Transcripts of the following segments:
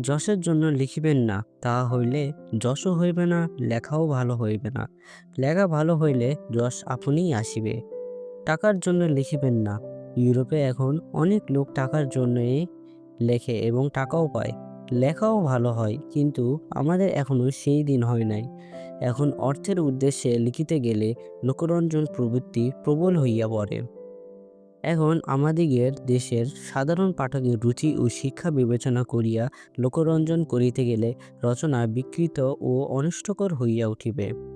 যশের জন্য লিখিবেন না তাহা হইলে যশও হইবে না, লেখাও ভালো হইবে না। লেখা ভালো হইলে যশ আপনিই আসিবে। টাকার জন্য লিখিবেন না। ইউরোপে এখন অনেক লোক টাকার জন্যই লেখে এবং টাকাও পায়। লেখাও ভালো হয়, কিন্তু আমাদের এখনও সেই দিন হয় নাই। এখন অর্থের উদ্দেশ্যে লিখিতে গেলে লোকরঞ্জন প্রবৃত্তি প্রবল হইয়া পড়ে। এখন আমাদিগের দেশের সাধারণ পাঠকের রুচি ও শিক্ষা বিবেচনা করিয়া লোকরঞ্জন করিতে গেলে রচনা বিকৃত ও অনিষ্টকর হইয়া উঠিবে।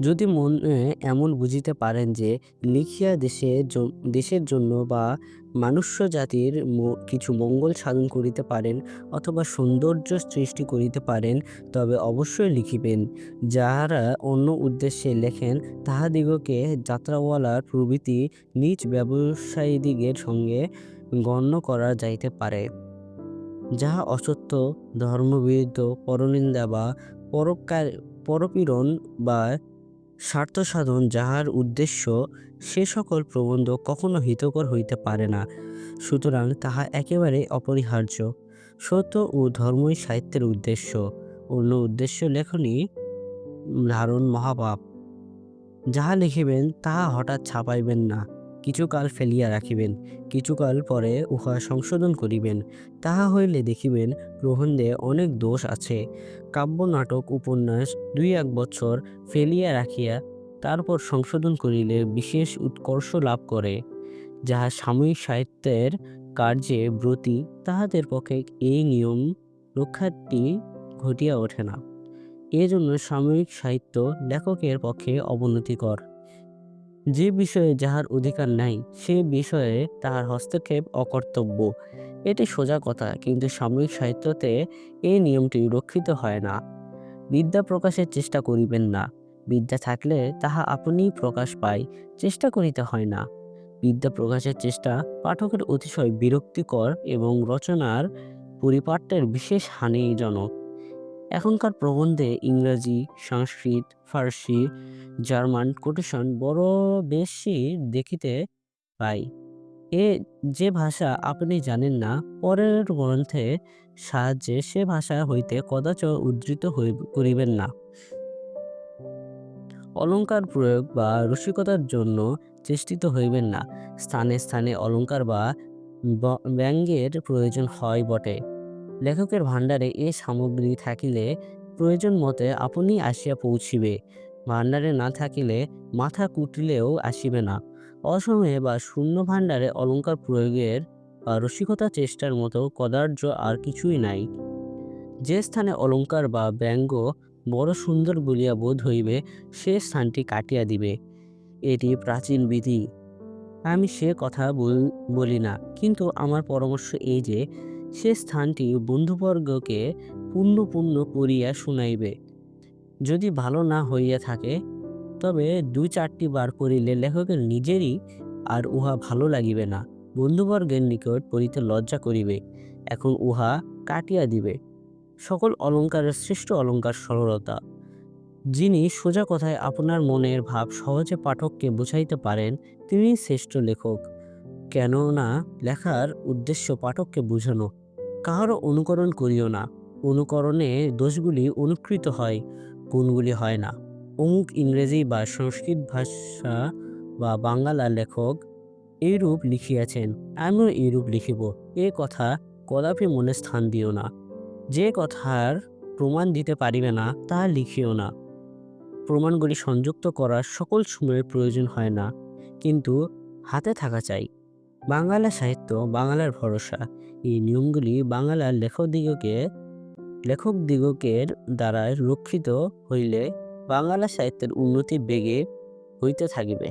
যদি মনে এমন বুঝিতে পারেন যে লিখিয়া দেশে দেশের জন্য বা মানুষ্য জাতির কিছু মঙ্গল সাধন করিতে পারেন অথবা সৌন্দর্য সৃষ্টি করিতে পারেন, তবে অবশ্যই লিখিবেন। যাহারা অন্য উদ্দেশ্যে লেখেন, তাহাদিগকে যাত্রাওয়ালার প্রভৃতি নিজ ব্যবসায়ীদিগের সঙ্গে গণ্য করা যাইতে পারে। যাহা অসত্য, ধর্মবিরুদ্ধ, পরনিন্দা বা পরকার, পরপীড়ন বা স্বার্থসাধন যাহার উদ্দেশ্য সে সকল প্রবন্ধ কখনো হিতকর হইতে পারে না। সুতরাং তাহা একেবারে অপরিহার্য। সত্য ও ধর্মই সাহিত্যের উদ্দেশ্য। অন্য উদ্দেশ্য লেখনী ধারণ মহাপাপ। যাহা লিখিবেন, তাহা হঠাৎ ছাপাইবেন না। কিছুকাল ফেলিয়া রাখিবেন কিছুকাল পরে উহা সংশোধন করিবেন। তাহা হইলে দেখিবেন প্রবন্ধে অনেক দোষ আছে। কাব্য নাটক উপন্যাস দুই এক বছর ফেলিয়া রাখিয়া তারপর সংশোধন করিলে বিশেষ উৎকর্ষ লাভ করে। যাহা সাময়িক সাহিত্যের কার্যে ব্রতী, তাহাদের পক্ষে এই নিয়ম রক্ষাটি ঘটিয়া ওঠে না। এজন্য সাময়িক সাহিত্য লেখকের পক্ষে অবনতিকর। যে বিষয়ে যাহার অধিকার নাই, সে বিষয়ে তাহার হস্তক্ষেপ অকর্তব্য। এটি সোজা কথা, কিন্তু সাময়িক সাহিত্যতে এই নিয়মটি রক্ষিত হয় না। বিদ্যা প্রকাশের চেষ্টা করিবেন না। বিদ্যা থাকলে তাহা আপনিই প্রকাশ পায়, চেষ্টা করিতে হয় না। বিদ্যা প্রকাশের চেষ্টা পাঠকের অতিশয় বিরক্তিকর এবং রচনার পরিপাট্যের বিশেষ হানিজনক। এখনকার প্রবন্ধে ইংরাজি, সংস্কৃত, ফার্সি, জার্মান কোটেশন বড় বেশি দেখিতে পাই। এ যে ভাষা আপনি জানেন না, পরের গ্রন্থে সাহায্যে সে ভাষা হইতে কদাচ উদ্ধৃত করিবেন না। অলঙ্কার প্রয়োগ বা রসিকতার জন্য চেষ্টিত হইবেন না। স্থানে স্থানে অলঙ্কার ব- ব্যঙ্গের প্রয়োজন হয় বটে। লেখকের ভাণ্ডারে এ সামগ্রী থাকিলে প্রয়োজন মতে আপনি আসিয়া পৌঁছিবে। ভাণ্ডারে না থাকিলে মাথা কুটিলেও আসিবে না। অসময়ে বা শূন্য ভাণ্ডারে অলঙ্কার প্রয়োগের রসিকতা চেষ্টার মতো কদার্য আর কিছুই নাই। যে স্থানে অলঙ্কার বা ব্যঙ্গ বড় সুন্দর বলিয়া বোধ হইবে, সে স্থানটি কাটিয়া দিবে। এটি প্রাচীন বিধি। আমি সে কথা বলি না, কিন্তু আমার পরামর্শ এই যে সে স্থানটি বন্ধুবর্গকে পূর্ণ পূর্ণ করিয়া শুনাইবে। যদি ভালো না হইয়া থাকে, তবে দুই চারটি বার পড়িলে লেখকের নিজেরই আর উহা ভালো লাগিবে না। বন্ধুবর্গের নিকট পড়িতে লজ্জা করিবে, এখন উহা কাটিয়া দিবে। সকল অলঙ্কারের শ্রেষ্ঠ অলঙ্কার সরলতা। যিনি সোজা কথায় আপনার মনের ভাব সহজে পাঠককে বুঝাইতে পারেন তিনি শ্রেষ্ঠ লেখক। কেননা লেখার উদ্দেশ্য পাঠককে বুঝানো। কাহারও অনুকরণ করিও না। অনুকরণে দোষগুলি অনুকৃত হয়, গুণগুলি হয় না। অমুক ইংরেজি বা সংস্কৃত ভাষা বা বাঙ্গালা লেখক এইরূপ লিখিয়াছেন, আমিও এইরূপ লিখিব। এ কথা কদাপি মনে স্থান দিও না। যে কথার প্রমাণ দিতে পারিবে না, তা লিখিও না। প্রমাণগুলি সংযুক্ত করার সকল সময়ের প্রয়োজন হয় না, কিন্তু হাতে থাকা চাই। বাংলা সাহিত্য, বাংলার ভরসা। এই নিয়মগুলি বাংলার লেখকদিগকে, লেখকদিগকের দ্বারা রক্ষিত হইলে বাংলা সাহিত্যের উন্নতি বেগে হইতে থাকিবে।